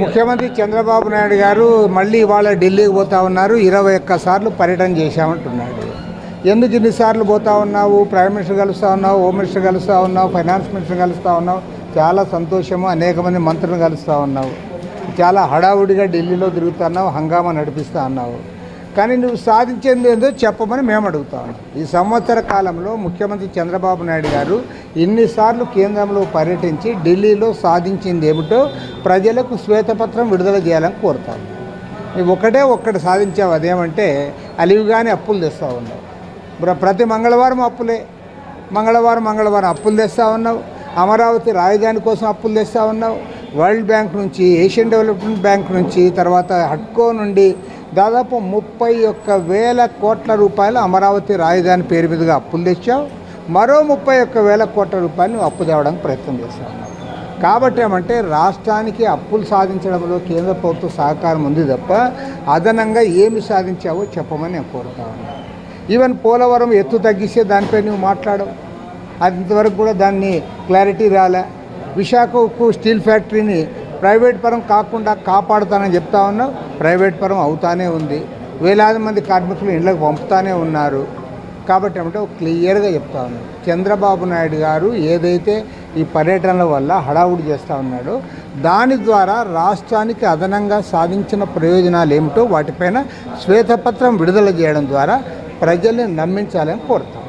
ముఖ్యమంత్రి చంద్రబాబు నాయుడు గారు మళ్ళీ ఇవాళ ఢిల్లీకి పోతా ఉన్నారు. ఇరవై ఒక్క సార్లు పర్యటన చేశామంటున్నాడు. ఎందుకు ఇన్నిసార్లు పోతా ఉన్నావు? ప్రైమ్ మినిస్టర్ కలుస్తూ ఉన్నావు హోమ్ మినిస్టర్ కలుస్తూ ఉన్నావు ఫైనాన్స్ మినిస్టర్ కలుస్తూ ఉన్నావు. చాలా సంతోషము అనేక మంది మంత్రులను కలుస్తూ ఉన్నావు. చాలా హడావుడిగా ఢిల్లీలో తిరుగుతున్నావు హంగామా నడిపిస్తూ ఉన్నావు. కానీ నువ్వు సాధించింది ఏందో చెప్పమని మేము అడుగుతాం. ఈ సంవత్సర కాలంలో ముఖ్యమంత్రి చంద్రబాబు నాయుడు గారు ఇన్నిసార్లు కేంద్రంలో పర్యటించి ఢిల్లీలో సాధించింది ఏమిటో ప్రజలకు శ్వేతపత్రం విడుదల చేయాలని కోరుతాం. నువ్వు ఒకటే ఒక్కటి సాధించావు అదేమంటే అలివిగానే అప్పులు తెస్తా ఉన్నావు ప్రతి మంగళవారం అప్పులే. మంగళవారం మంగళవారం అప్పులు తెస్తా ఉన్నావు. అమరావతి రాజధాని కోసం అప్పులు తెస్తా ఉన్నావు. వరల్డ్ బ్యాంక్ నుంచి ఏషియన్ డెవలప్మెంట్ బ్యాంక్ నుంచి తర్వాత హట్కో నుండి దాదాపు ముప్పై ఒక్క వేల కోట్ల రూపాయలు అమరావతి రాజధాని పేరు మీదుగా అప్పులు తెచ్చావు. మరో ముప్పై ఒక్క వేల కోట్ల రూపాయలు నువ్వు అప్పు తేవడానికి ప్రయత్నం చేస్తా కాబట్టి ఏమంటే రాష్ట్రానికి అప్పులు సాధించడంలో కేంద్ర ప్రభుత్వ సహకారం ఉంది తప్ప అదనంగా ఏమి సాధించావో చెప్పమని నేను కోరుతా ఉన్నాను ఈవెన్ పోలవరం ఎత్తు తగ్గిస్తే దానిపై నువ్వు మాట్లాడవు. అది ఇంతవరకు కూడా దాన్ని క్లారిటీ రాలే. విశాఖ ఉక్కు స్టీల్ ఫ్యాక్టరీని ప్రైవేట్ పరం కాకుండా కాపాడుతానని చెప్తా ఉన్నా ప్రైవేట్ పరం అవుతానే ఉంది. వేలాది మంది కార్మికులు ఇండ్లకు పంపుతానే ఉన్నారు. కాబట్టి ఏమంటే క్లియర్గా చెప్తా ఉన్నాడు చంద్రబాబు నాయుడు గారు ఏదైతే ఈ పర్యటనల వల్ల హడావుడి చేస్తూ ఉన్నాడో దాని ద్వారా రాష్ట్రానికి అదనంగా సాధించిన ప్రయోజనాలు ఏమిటో వాటిపైన శ్వేతపత్రం విడుదల చేయడం ద్వారా ప్రజల్ని నమ్మించాలని కోరుతాం